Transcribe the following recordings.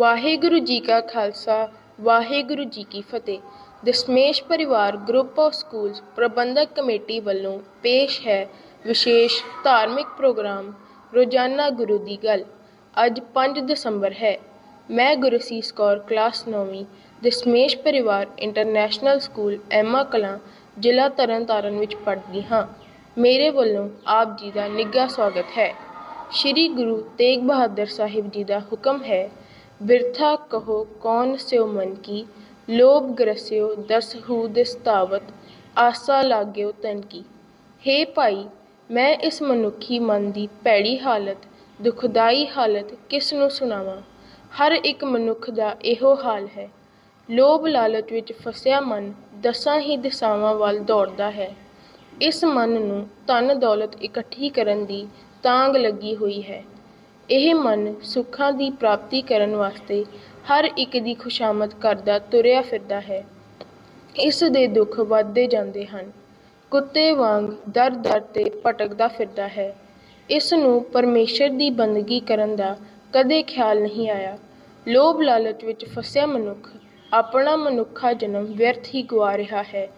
ਵਾਹਿਗੁਰੂ ਜੀ ਕਾ ਖਾਲਸਾ, ਵਾਹਿਗੁਰੂ ਜੀ ਕੀ ਫਤਿਹ। Dasmesh Parivar group of schools Parbandhak committee ਵੱਲੋਂ ਪੇਸ਼ ਹੈ ਵਿਸ਼ੇਸ਼ ਧਾਰਮਿਕ ਪ੍ਰੋਗਰਾਮ ਰੋਜ਼ਾਨਾ ਗੁਰੂ ਦੀ ਗੱਲ। ਅੱਜ 5 ਦਸੰਬਰ ਹੈ। ਮੈਂ ਗੁਰਸੀਸ ਕੌਰ, ਕਲਾਸ 9ਵੀਂ Dasmesh Parivar international school Emma Kalan, ਜ਼ਿਲ੍ਹਾ ਤਰਨਤਾਰਨ ਵਿੱਚ ਪੜ੍ਹਦੀ ਹਾਂ। ਮੇਰੇ ਵੱਲੋਂ ਆਪ ਜੀ ਦਾ ਨਿੱਘਾ ਸਵਾਗਤ ਹੈ। ਸ਼੍ਰੀ ਗੁਰੂ ਤੇਗ ਬਹਾਦਰ ਸਾਹਿਬ ਜੀ ਦਾ ਹੁਕਮ ਹੈ ਬਿਰਥਾ ਕਹੋ, ਕੌਣ ਸਿਓ ਮਨ ਕੀ? ਲੋਭ ਗ੍ਰਸਿਓ ਦਸ ਹੂ ਦਿਸਤਾਵਤ, ਆਸਾ ਲਾਗਿਓ ਤਨ ਕੀ? ਹੇ ਭਾਈ, ਮੈਂ ਇਸ ਮਨੁੱਖੀ ਮਨ ਦੀ ਭੈੜੀ ਹਾਲਤ, ਦੁਖਦਾਈ ਹਾਲਤ ਕਿਸ ਨੂੰ ਸੁਣਾਵਾਂ? ਹਰ ਇੱਕ ਮਨੁੱਖ ਦਾ ਇਹੋ ਹਾਲ ਹੈ। ਲੋਭ ਲਾਲਚ ਵਿੱਚ ਫਸਿਆ ਮਨ ਦਸਾਂ ਹੀ ਦਿਸ਼ਾਵਾਂ ਵੱਲ ਦੌੜਦਾ ਹੈ। ਇਸ ਮਨ ਨੂੰ ਧਨ ਦੌਲਤ ਇਕੱਠੀ ਕਰਨ ਦੀ ਤਾਂਗ ਲੱਗੀ ਹੋਈ ਹੈ। ਇਹ ਮਨ ਸੁੱਖਾਂ ਦੀ ਪ੍ਰਾਪਤੀ ਕਰਨ ਵਾਸਤੇ ਹਰ ਇੱਕ ਦੀ ਖੁਸ਼ਾਮਦ ਕਰਦਾ, ਤੁਰਿਆ ਫਿਰਦਾ ਹੈ। ਇਸ ਦੇ ਦੁੱਖ ਵੱਧਦੇ ਜਾਂਦੇ ਹਨ। ਕੁੱਤੇ ਵਾਂਗ ਦਰ ਦਰ ਤੇ ਭਟਕਦਾ ਫਿਰਦਾ ਹੈ। ਇਸ ਨੂੰ ਪਰਮੇਸ਼ਰ ਦੀ ਬੰਦਗੀ ਕਰਨ ਦਾ ਕਦੇ ਖਿਆਲ ਨਹੀਂ ਆਇਆ। ਲੋਭ ਲਾਲਚ ਵਿੱਚ ਫਸਿਆ ਮਨੁੱਖ, ਆਪਣਾ ਮਨੁੱਖਾ ਜਨਮ ਵਿਅਰਥ ਹੀ ਗਵਾ ਰਿਹਾ ਹੈ।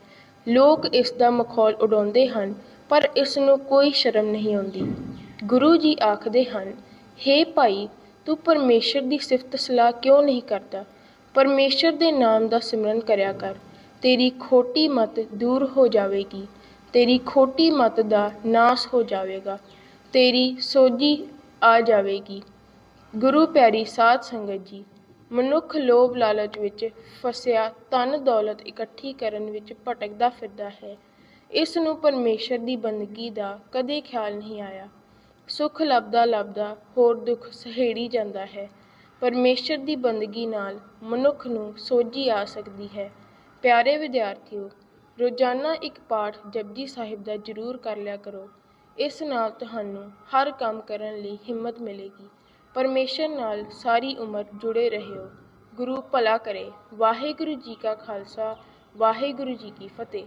ਲੋਕ ਇਸ ਦਾ ਮਖੌਲ ਉਡਾਉਂਦੇ ਹਨ, ਪਰ ਇਸ ਨੂੰ ਕੋਈ ਸ਼ਰਮ ਨਹੀਂ ਆਉਂਦੀ। ਗੁਰੂ ਜੀ ਆਖਦੇ ਹਨ ਹੇ ਭਾਈ, ਤੂੰ ਪਰਮੇਸ਼ਰ ਦੀ ਸਿਫਤ ਸਲਾਹ ਕਿਉਂ ਨਹੀਂ ਕਰਦਾ? ਪਰਮੇਸ਼ਰ ਦੇ ਨਾਮ ਦਾ ਸਿਮਰਨ ਕਰਿਆ ਕਰ। ਤੇਰੀ ਖੋਟੀ ਮਤ ਦੂਰ ਹੋ ਜਾਵੇਗੀ। ਤੇਰੀ ਖੋਟੀ ਮਤ ਦਾ ਨਾਸ ਹੋ ਜਾਵੇਗਾ। ਤੇਰੀ ਸੋਝੀ ਆ ਜਾਵੇਗੀ। ਗੁਰੂ ਪਿਆਰੀ ਸਾਧ ਸੰਗਤ ਜੀ, ਮਨੁੱਖ ਲੋਭ ਲਾਲਚ ਵਿੱਚ ਫਸਿਆ ਧਨ ਦੌਲਤ ਇਕੱਠੀ ਕਰਨ ਵਿੱਚ ਭਟਕਦਾ ਫਿਰਦਾ ਹੈ। ਇਸ ਨੂੰ ਪਰਮੇਸ਼ਰ ਦੀ ਬੰਦਗੀ ਦਾ ਕਦੇ ਖਿਆਲ ਨਹੀਂ ਆਇਆ। ਸੁੱਖ ਲੱਭਦਾ ਲੱਭਦਾ ਹੋਰ ਦੁੱਖ ਸਹੇੜੀ ਜਾਂਦਾ ਹੈ। ਪਰਮੇਸ਼ਰ ਦੀ ਬੰਦਗੀ ਨਾਲ ਮਨੁੱਖ ਨੂੰ ਸੋਝੀ ਆ ਸਕਦੀ ਹੈ। ਪਿਆਰੇ ਵਿਦਿਆਰਥੀਓ, ਰੋਜ਼ਾਨਾ ਇੱਕ ਪਾਠ ਜਪਜੀ ਸਾਹਿਬ ਦਾ ਜ਼ਰੂਰ ਕਰ ਲਿਆ ਕਰੋ। ਇਸ ਨਾਲ ਤੁਹਾਨੂੰ ਹਰ ਕੰਮ ਕਰਨ ਲਈ ਹਿੰਮਤ ਮਿਲੇਗੀ। ਪਰਮੇਸ਼ਰ ਨਾਲ ਸਾਰੀ ਉਮਰ ਜੁੜੇ ਰਹਿਓ। ਗੁਰੂ ਭਲਾ ਕਰੇ। ਵਾਹਿਗੁਰੂ ਜੀ ਕਾ ਖਾਲਸਾ, ਵਾਹਿਗੁਰੂ ਜੀ ਕੀ ਫਤਿਹ।